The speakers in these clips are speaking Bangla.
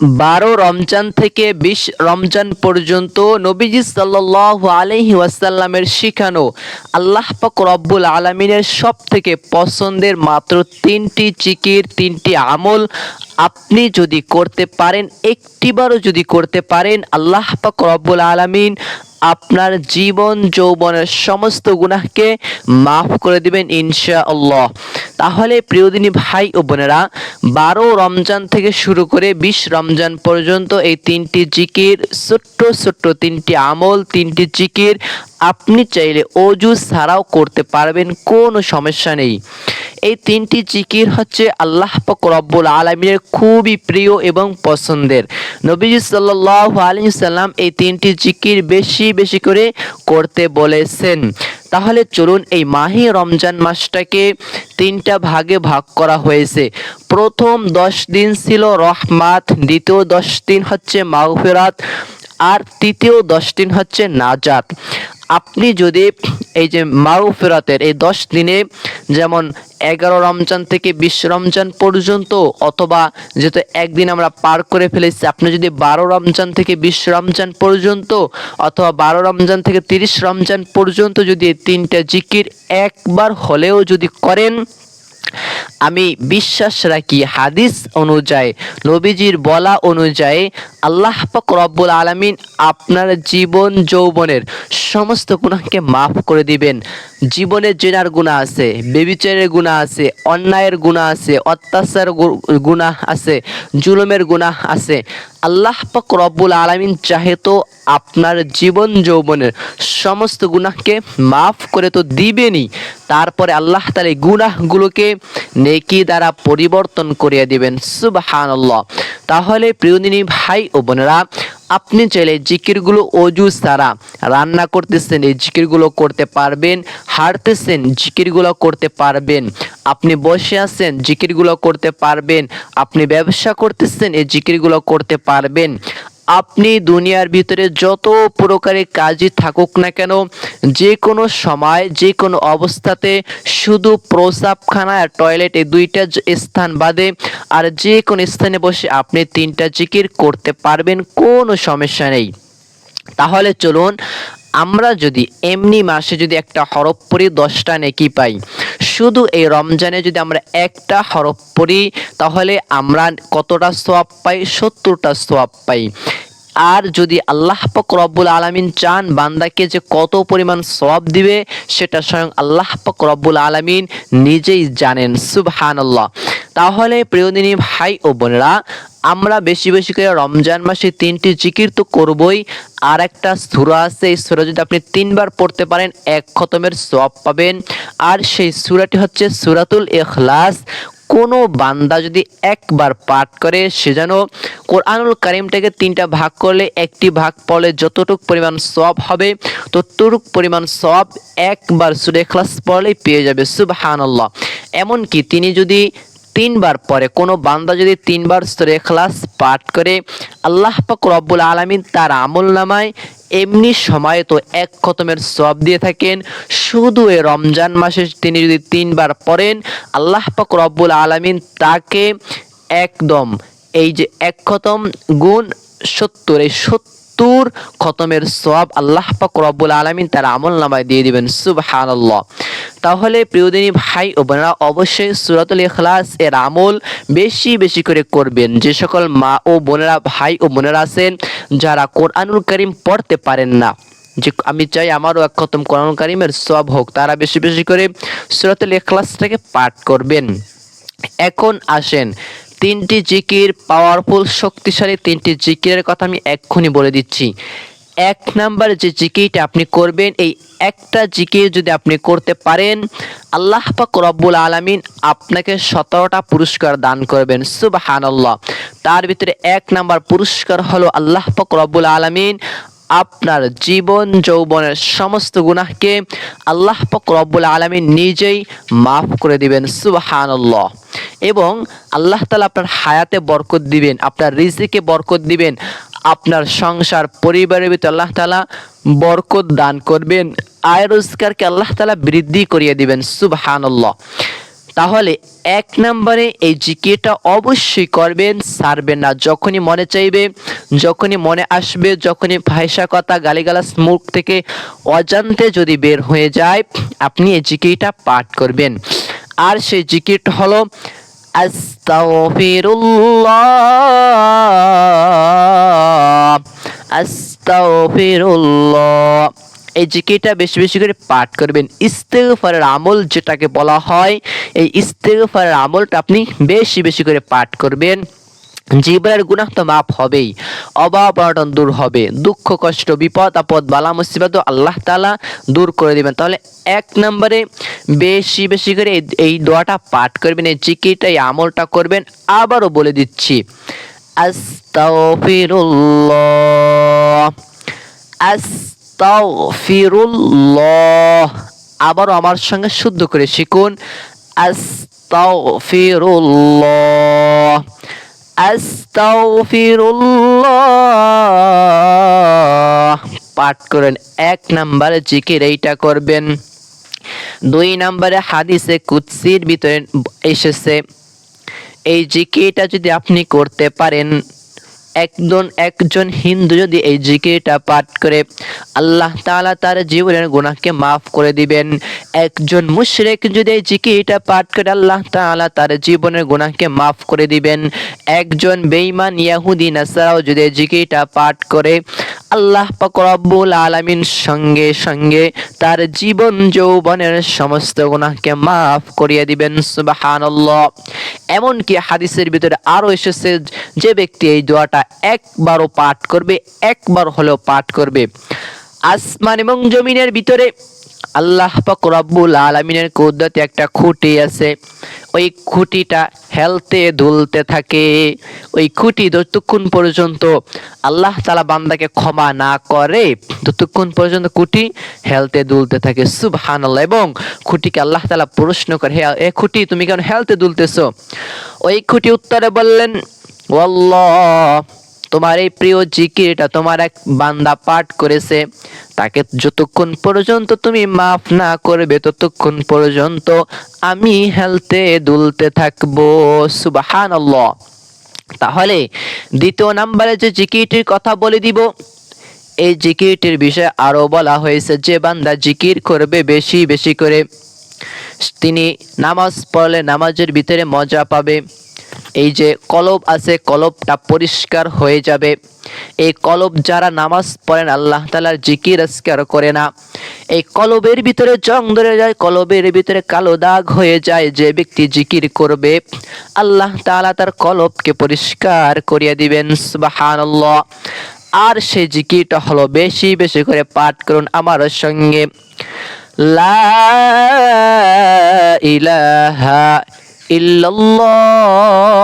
বারো রমজান থেকে বিশ রমজান পর্যন্ত নবীজি সাল্লাহ আলহি ওয়াসাল্লামের শিখানো আল্লাহ পাক রব্বুল আলমিনের সব থেকে পছন্দের মাত্র তিনটি চিকির তিনটি আমল আপনি যদি করতে পারেন, একটিবারও যদি করতে পারেন, আল্লাহ পাক রব্বুল আলমিন আপনার জীবন, যৌবনের সমস্ত গুনাহকে মাফ করে দিবেন ইনশা আল্লাহ তাহলে প্রিয়দিনী ভাই ও বোনেরা, বারো রমজান থেকে শুরু করে বিশ রমজান পর্যন্ত এই তিনটি জিকির, ছোট্ট ছোট্ট তিনটি আমল, তিনটি জিকির আপনি চাইলে অজু ছাড়াও করতে পারবেন, কোনো সমস্যা নেই। এই তিনটি জিকির হচ্ছে আল্লাহ পাক রব্বুল আলমিনের খুবই প্রিয় এবং পছন্দের। নবীজি সাল্লাহ আলী সাল্লাম এই তিনটি জিকির বেশি বেশি করে করতে বলেছেন। তাহলে চলুন এই মাহি রমজান মাসটাকে তিনটা ভাগে ভাগ করা হয়েছে। প্রথম দশ দিন ছিল রহমাত, দ্বিতীয় দশ দিন হচ্ছে মাগফিরাত, আর তৃতীয় দশ দিন হচ্ছে নাজাত। আপনি যদি এই যে মারু ফেরাতের এই দশ দিনে যেমন এগারো রমজান থেকে বিশ রমজান পর্যন্ত অথবা যেহেতু একদিন আমরা পার করে ফেলেছি, আপনি যদি বারো রমজান থেকে বিশ রমজান পর্যন্ত অথবা বারো রমজান থেকে তিরিশ রমজান পর্যন্ত যদি এই তিনটা জিকির একবার হলেও যদি করেন আমি বিশ্বাস রাখি হাদিস অনুযায়ী, নবীজির বলা অনুযায়ী আল্লাহ পাক রব্বুল আলমিন আপনার জীবন যৌবনের সমস্ত গুণাকে মাফ করে দিবেন। জীবনে জেনার গুণা আছে বেবিচারের গুণা আছে, অন্যায়ের গুণা আছে অত্যাচার গুণা আছে, জুলুমের গুণা আছে। আল্লাহ পাক রব্বুল আলামিন চাহে তো আপনার জীবন যৌবনের সমস্ত গুনাহকে মাফ করে তো দিবেনই। তারপরে আল্লাহ তার এই গুনাহগুলোকে নেকি দ্বারা পরিবর্তন করিয়ে দিবেন। সুবহানাল্লাহ। তাহলে প্রিয়দিনী ভাই ও বোনেরা আপনি চাইলে জিকিরগুলো অজু সারা রান্না করতেছেন, এই জিকিরগুলো করতে পারবেন, হাঁটতেছেন, জিকিরগুলো করতে পারবেন। আপনি বসে আছেন, জিকিরগুলো করতে পারবেন। আপনি ব্যবসা করতেছেন, এই জিকিরগুলো করতে পারবেন। আপনি দুনিয়ার ভিতরে যত প্রকারের কাজই থাকুক না কেন যে কোনো সময় যে কোনো অবস্থাতে শুধু প্রসাবখানা আর টয়লেট এই দুইটা স্থান বাদে আর যে কোনো স্থানে বসে আপনি তিনটা জিকির করতে পারবেন, কোনো সমস্যা নেই। তাহলে চলুন আমরা যদি এমনি মাসে যদি একটা হরফ পড়ি দশটা নেকি পাই, শুধু এই রমজানে যদি আমরা একটা হরফ পড়ি তাহলে আমরা কতটা সোয়াব পাই? সত্তরটা সোয়াব পাই। আর যদি আল্লাহ পাক রব্বুল আলামিন চান বান্দাকে যে কত পরিমাণ সওয়াব দিবে, সেটা স্বয়ং আল্লাহ পাক রব্বুল আলামিন নিজেই জানেন। সুবহানাল্লাহ। তাহলে প্রিয়দিনী ভাই ও বোনেরা, আমরা বেশি বেশি করে রমজান মাসে তিনটি জিকির তো করবই আর একটা সূরা আছে, এই সূরা যদি আপনি তিনবার পড়তে পারেন, এক খতমের সব পাবেন। আর সেই সূরাটি হচ্ছে সুরাতুল এখলাস কোনো বান্দা যদি একবার পাঠ করে, সে যেন কোরআনুল কারিমটাকে তিনটা ভাগ করলে, একটি ভাগ পড়লে যতটুক পরিমাণ সব হবে, ততটুক পরিমাণ সব একবার সুরে ক্লাস পড়লেই পেয়ে যাবে, সুবহানাল্লাহ। এমনকি তিনি যদি তিনবার পরে কোনো বান্দা যদি তিনবার সুরে ক্লাস পাঠ করে, আল্লাহ পাক রব্বুল আলামিন তার আমল নামায়, এমনি সময়ে তো এক খতমের সব দিয়ে থাকেন। শুধু এই রমজান মাসে তিনি যদি তিনবার পড়েন, আল্লাহ পাক রব্বুল আলামিন তাকে একদম এই যে এক খতম গুণ সত্তর, এই সত্তর খতমের সব আল্লাহ পাক রব্বুল আলামিন তার আমল নামায় দিয়ে দিবেন। সুবহানাল্লাহ। তাহলে প্রিয়দিনী ভাই ও বোনেরা, অবশ্যই সুরাতুল ইখলাস এর আমল বেশি বেশি করে করবেন। যে সকল মা ও বোনেরা, ভাই ও বোনেরা আছেন, যারা কোরআনুল করিম পড়তে পারেন না, যে আমি চাই আমারও এক খতম কোরআন কারিমের সব হোক, তারা বেশি বেশি করে সুরাতুল ইখলাসটাকে পাঠ করবেন। এখন আসেন, তিনটি জিকির পাওয়ারফুল শক্তিশালী তিনটি জিকিরের কথা আমি এক্ষুনি বলে দিচ্ছি। এক নাম্বার যে জিকিরটা আপনি করবেন, এই একটা জিকির যদি আপনি করতে পারেন, আল্লাহ পাক রব্বুল আলামিন আপনাকে সতেরোটা পুরস্কার দান করবেন, সুবহানাল্লাহ। তার ভিতরে এক নাম্বার পুরস্কার হলো আল্লাহ পাক রব্বুল আলামিন আপনার জীবন, যৌবনের সমস্ত গুনাহকে আল্লাহ পাক রব্বুল আলামিন নিজেই মাফ করে দিবেন, সুবহানাল্লাহ। এবং আল্লাহ তালা আপনার হায়াতে বরকত দিবেন, আপনার রিজিকে বরকত দিবেন আপনার সংসার, পরিবারের ভিতরে আল্লাহ তাআলা বরকত দান করবেন আয় রোজগারকে আল্লাহ তাআলা বৃদ্ধি করিয়ে দিবেন, সুবহানাল্লাহ। তাহলে এক নম্বরে এই জিকিরটা অবশ্যই করবেন, সারবেন না। যখনই মনে চাইবে, যখনই মনে আসবে, যখনই ভাষা কথা গালিগালাস মুখ থেকে অজান্তে যদি বের হয়ে যায়, আপনি এই জিকিরটা পাঠ করবেন। আর সেই জিকিরটা হলো, আস্তাগফিরুল্লাহ। আস্তাগফিরুল্লাহ। এই জিকিরটা বেশি বেশি করে পাঠ করবেন। ইস্তেগফারের আমল যেটাকে বলা হয়, এই ইস্তেগফারের আমলটা আপনি বেশি বেশি করে পাঠ করবেন। জীবনের গুনাহ তো মাফ হবেই, অভাব দূর হবে, দুঃখ, কষ্ট, বিপদ, আপদ, বালা, মুসিবত আল্লাহ তাআলা দূর করে দিবেন। তাহলে এক নম্বরে বেশি বেশি করে এই- দোয়াটা পাঠ করবেন, এই জিকিরটা, এই আমলটা করবেন। আবারও বলে দিচ্ছি আস্তাগফিরুল্লাহ। আস্তাগফিরুল্লাহ। আবারও আমার সঙ্গে শুদ্ধ করে শিখুন। আস্তাগফিরুল্লাহ। আস্তাগফিরুল্লাহ। পাঠ করেন। এক নাম্বারে জিকির এইটা করবেন। দুই নম্বরে হাদিসে কুৎসির ভিতরে এসেছে। এই জিকিরটা যদি আপনি করতে পারেন, একজন একজন হিন্দু যদি এই জিকিরটা পাঠ করে, আল্লাহ তাআলা তার জীবনের গুনাহকে মাফ করে দিবেন। একজন মুশরিক যদি এই জিকিরটা পাঠ করে, আল্লাহ তাআলা তার জীবনের গুনাহকে মাফ করে দিবেন। একজন বেঈমান ইয়াহুদি, নাসারাও যদি এই জিকিরটা পাঠ করে আল্লাহ পকরাবুল আলামিন সঙ্গে সঙ্গে তার জীবন যৌবনের সমস্ত গুনাহকে মাফ করিয়ে দিবেন, সুবহানাল্লাহ। এমনকি হাদিসের ভিতরে আরও এসেছে যে ব্যক্তি এই দোয়াটা একবারও পাঠ করবে, একবার হলেও পাঠ করবে। আসমান এবং জমিনের ভিতরে আল্লাহ পাক রব্বুল আলামিনের কুদরতে একটা খুঁটি আছে। ওই খুঁটিটা হেলতে দুলতে থাকে। ওই খুঁটি যতক্ষণ পর্যন্ত আল্লাহ তালা বান্দাকে ক্ষমা না করে, ততক্ষণ পর্যন্ত খুঁটি হেলতে দুলতে থাকে। সুবহানাল্লাহ। এবং খুঁটিকে আল্লাহ তালা প্রশ্ন করে, হে, এ খুঁটি তুমি কেন হেলতে দুলতেছো? ওই খুঁটি উত্তরে বললেন, ওয়াল্লাহ। তোমার এই প্রিয় জিকিরটা তোমার এক বান্দা পাঠ করেছে। তাকে যতক্ষণ পর্যন্ত তুমি মাফ না করবে, ততক্ষণ পর্যন্ত আমি হেলতে দুলতে থাকব। সুবাহান তাহলে দ্বিতীয় নাম্বারে যে জিকিরটির কথা বলে দিব, এই জিকিরটির বিষয়ে আরও বলা হয়েছে, যে বান্দা জিকির করবে বেশি বেশি করে, তিনি নামাজ পড়লে নামাজের ভিতরে মজা পাবে। এই যে কলব আছে, কলবটা পরিষ্কার হয়ে যাবে। এই কলব যারা নামাজ পড়েন, আল্লাহ তালার জিকির আজকার করে না। এই কলবের ভিতরে জং ধরে যায়, কলবের ভিতরে কালো দাগ হয়ে যায়, যে ব্যক্তি জিকির করবে, আল্লাহ তাআলা তার কলবকে পরিষ্কার করিয়ে দিবেন, সুবহানাল্লাহ। আর সেই জিকিরটা হলো বেশি বেশি করে পাঠ করুন আমার সঙ্গে। লা ইলাহা ইল্লাল্লাহ।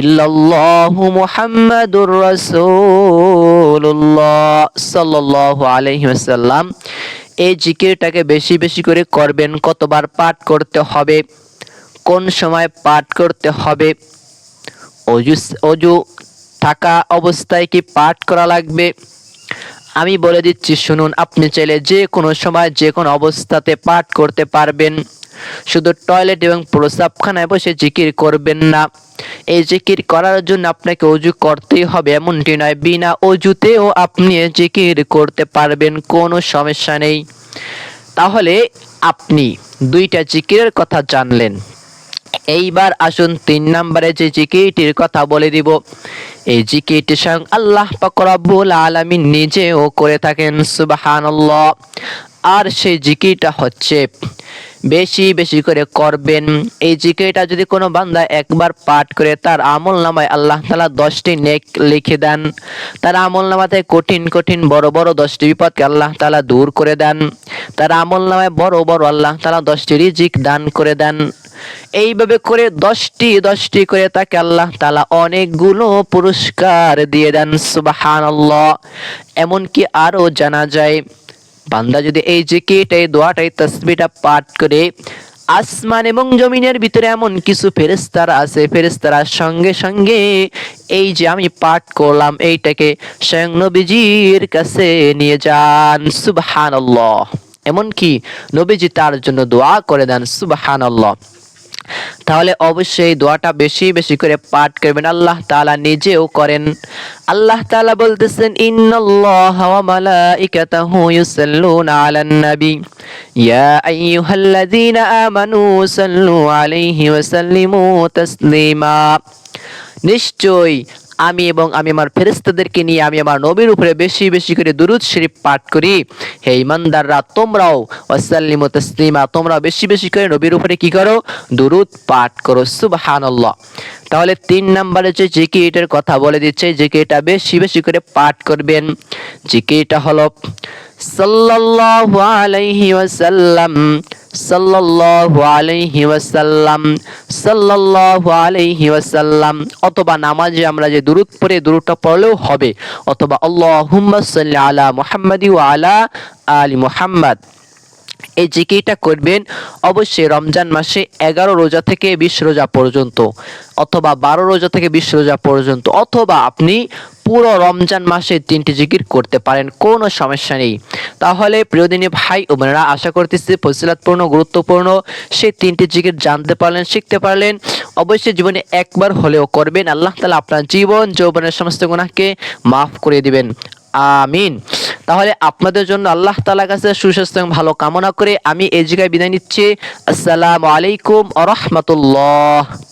ইল্লাল্লাহু মুহাম্মাদুর রাসূলুল্লাহ সাল্লাল্লাহু আলাইহি ওয়াসাল্লাম। এই জিকিরটাকে বেশি বেশি করে করবেন, কতবার পাঠ করতে হবে, কোন সময় পাঠ করতে হবে, অজু অজু থাকা অবস্থায় কি পাঠ করা লাগবে? আমি বলে দিচ্ছি, শুনুন, আপনি চাইলে যে কোনো সময় যে কোনো অবস্থাতে পাঠ করতে পারবেন। শুধু টয়লেট এবং প্রস্রাবখানায় বসে জিকির করবেন না। এই জিকির করার জন্য আপনাকে অজু করতেই হবে, এমনটি নয়। বিনা অজুতেও আপনি জিকির করতে পারবেন, কোনো সমস্যা নেই। তাহলে আপনি দুইটা জিকিরের কথা জানলেন। এইবার আসুন তিন নম্বরে যে জিকিটির কথা বলে দিব। এই জিকিরটি স্বয়ং আল্লাহ পাক রব্বুল আলামিন নিজেও করে থাকেন, সুবহানাল্লাহ। আর সেই জিকিটা হচ্ছে বেশি বেশি করে করবেন। এই জিকিরটা যদি কোনো বান্দা একবার পাঠ করে, তার আমল নামায় আল্লাহ তালা দশটি নেক লিখে দেন। তার আমল নামাতে কঠিন কঠিন বড় বড় দশটি বিপদকে আল্লাহ তালা দূর করে দেন। তার আমল নামায় বড় বড় আল্লাহ তালা দশটি রিজিক দান করে দেন। এইভাবে করে দশটি দশটি করে তাকে আল্লাহ তালা অনেকগুলো পুরস্কার দিয়ে দেন সুবাহান এমনকি আরও জানা যায় বান্দা যদি এই জিকিটাই এই দোয়াটা তসবিটা পাঠ করে, আসমান এবং জমিনের ভিতরে এমন কিছু ফেরেস্তারা আছে ফেরেস্তারা সঙ্গে সঙ্গে এই যে আমি পাঠ করলাম, এইটাকে স্বয়ং নবীজির কাছে নিয়ে যান। সুবহান এমনকি নবীজি তার জন্য দোয়া করে দেন সুবহান তাহলে অবশ্যই দোয়াটা বেশি বেশি করে পাঠ করবেন। আল্লাহ তালা নিজেও করেন। আল্লাহ তালা বলতেছেন, ইন্নাল্লাহ ওয়া মালাইকাতাহু ইউসাল্লুনা আলান নবী। ইয়া আইয়ুহাল্লাযীনা আমানু সাল্লু আলাইহি ওয়া সাল্লিমু তাসলিমা। নিশ্চয়ই আমি এবং আমি আমার ফেরেস্তাদেরকে নিয়ে আমি আমার নবীর উপরে বেশি বেশি করে দুরুদ শরীফ পাঠ করি। হে ইমানদাররা, তোমরাও ওয়াসাল্লিমু তাসলিমা, তোমরা বেশি বেশি করে নবীর উপরে কি করো? দুরুদ পাঠ করো। সুবহানাল্লাহ। তাহলে তিন নম্বরে যে জিকিরটার কথা বলে দিচ্ছে এটা বেশি বেশি করে পাঠ করবেন। জিকিরটা হলো সাল্লাল্লাহু আলাইহি ওয়াসাল্লাম, সাল্লাল্লাহু আলাইহি ওয়াসাল্লাম, সাল্লাল্লাহু আলাইহি ওয়াসাল্লাম, অথবা নামাজে আমরা যে দুরুদ পড়ে দুরুদটা পড়লেও হবে, অথবা আল্লাহুম্মা সাল্লি আলা মুহাম্মাদি ওয়া আলা আলি মুহাম্মাদ। এই জিকিরটা করবেন? অবশ্যই রমজান মাসে এগারো রোজা থেকে বিশ রোজা পর্যন্ত অথবা বারো রোজা থেকে বিশ রোজা পর্যন্ত অথবা আপনি পুরো রমজান মাসে তিনটি জিকির করতে পারেন, কোনো সমস্যা নেই। তাহলে প্রিয়দিনী ভাই ও বোনেরা, আশা করতেছি ফজিলাতপূর্ণ, গুরুত্বপূর্ণ সেই তিনটি জিকির জানতে পারলেন, শিখতে পারলেন। অবশ্যই জীবনে একবার হলেও করবেন। আল্লাহ তালা আপনার জীবন, যৌবনের সমস্ত গুণাকে মাফ করে দিবেন। আমিন। তাহলে আপনাদের জন্য আল্লাহ তালা কাছে সুস্বাস্থ্য এবং ভালো কামনা করে আমি এই জায়গায় বিদায় নিচ্ছি। আসসালামু আলাইকুম আ রহমতুল্লাহ।